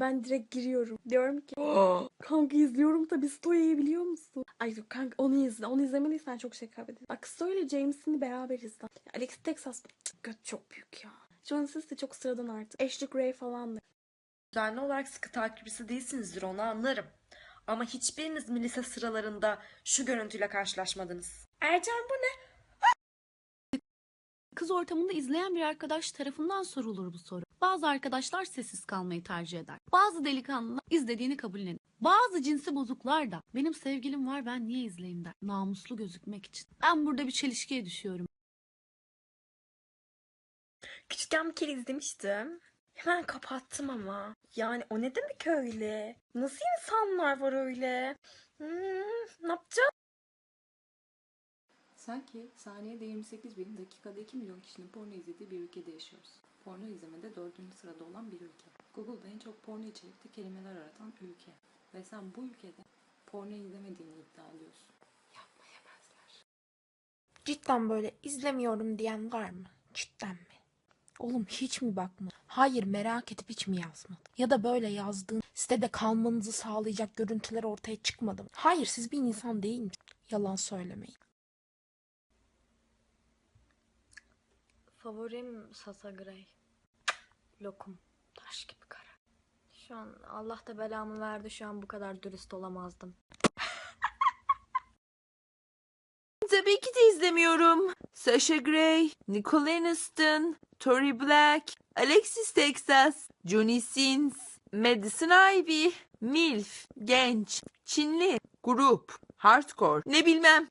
Ben direkt giriyorum. Diyorum ki kanka izliyorum tabii Stoya'yı biliyor musun? Ay yok kanka onu izle. Onu izlemediysen çok şey kaybedersin. Bak Stoya ile James'ini beraber izle. Alex Texas göt çok büyük ya. John Sis de çok sıradan artık. Ashley Gray falan da. Düzenli olarak sıkı takipçisi değilsinizdir onu anlarım. Ama hiçbiriniz mi lise sıralarında şu görüntüyle karşılaşmadınız? Ercan bu ne? Kız ortamında izleyen bir arkadaş tarafından sorulur bu soru. Bazı arkadaşlar sessiz kalmayı tercih eder. Bazı delikanlılar izlediğini kabullenir. Bazı cinsi bozuklar da benim sevgilim var ben niye izleyeyim der. Namuslu gözükmek için. Ben burada bir çelişkiye düşüyorum. Küçükken bir kere izlemiştim. Hemen kapattım ama. Yani o ne demek öyle? Nasıl insanlar var öyle? Hmm, ne yapacağım? Sanki saniyede 28 bin, dakikada 2 milyon kişinin porno izlediği bir ülkede yaşıyoruz. Porno izlemede dördüncü sırada olan bir ülke. Google'da en çok porno içerikli kelimeler aratan ülke. Ve sen bu ülkede porno izlemediğini iddia ediyorsun. Yapmayamazlar. Cidden böyle izlemiyorum diyen var mı? Cidden mi? Oğlum hiç mi bakma? Hayır merak edip hiç mi yazmadın? Ya da böyle yazdığın sitede kalmanızı sağlayacak görüntüler ortaya çıkmadı mı? Hayır siz bir insan değil misiniz? Yalan söylemeyin. Favorim Sasa Grey. Lokum. Taş gibi kara. Şu an Allah da belamı verdi. Şu an bu kadar dürüst olamazdım. Tabii ki de izlemiyorum. Sasha Grey, Nicole Aniston, Tori Black, Alexis Texas, Johnny Sins, Madison Ivy, MILF, genç, Çinli, grup, hardcore, ne bilmem.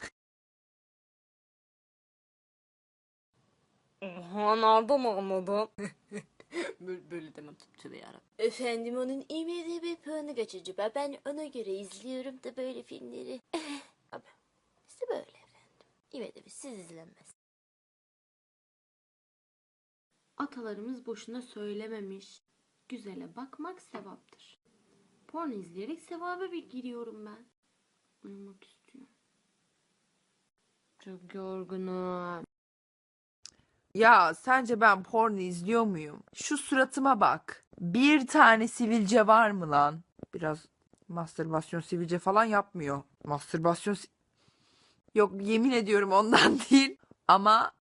Oha nereden anladın? Böyle, böyle demem tübe yarabbim. Efendim onun IMDb puanı kaçıcı be. Ben ona göre izliyorum da böyle filmleri. Abi işte böyle efendim. IMDb siz izlenmez. Atalarımız boşuna söylememiş. Güzele bakmak sevaptır. Porno izleyerek sevaba bir giriyorum ben. Uyumak istiyorum. Çok yorgunum. Ya sence ben porno izliyor muyum? Şu suratıma bak. Bir tane sivilce var mı lan? Biraz mastürbasyon sivilce falan yapmıyor. Mastürbasyon Yok yemin ediyorum ondan değil. Ama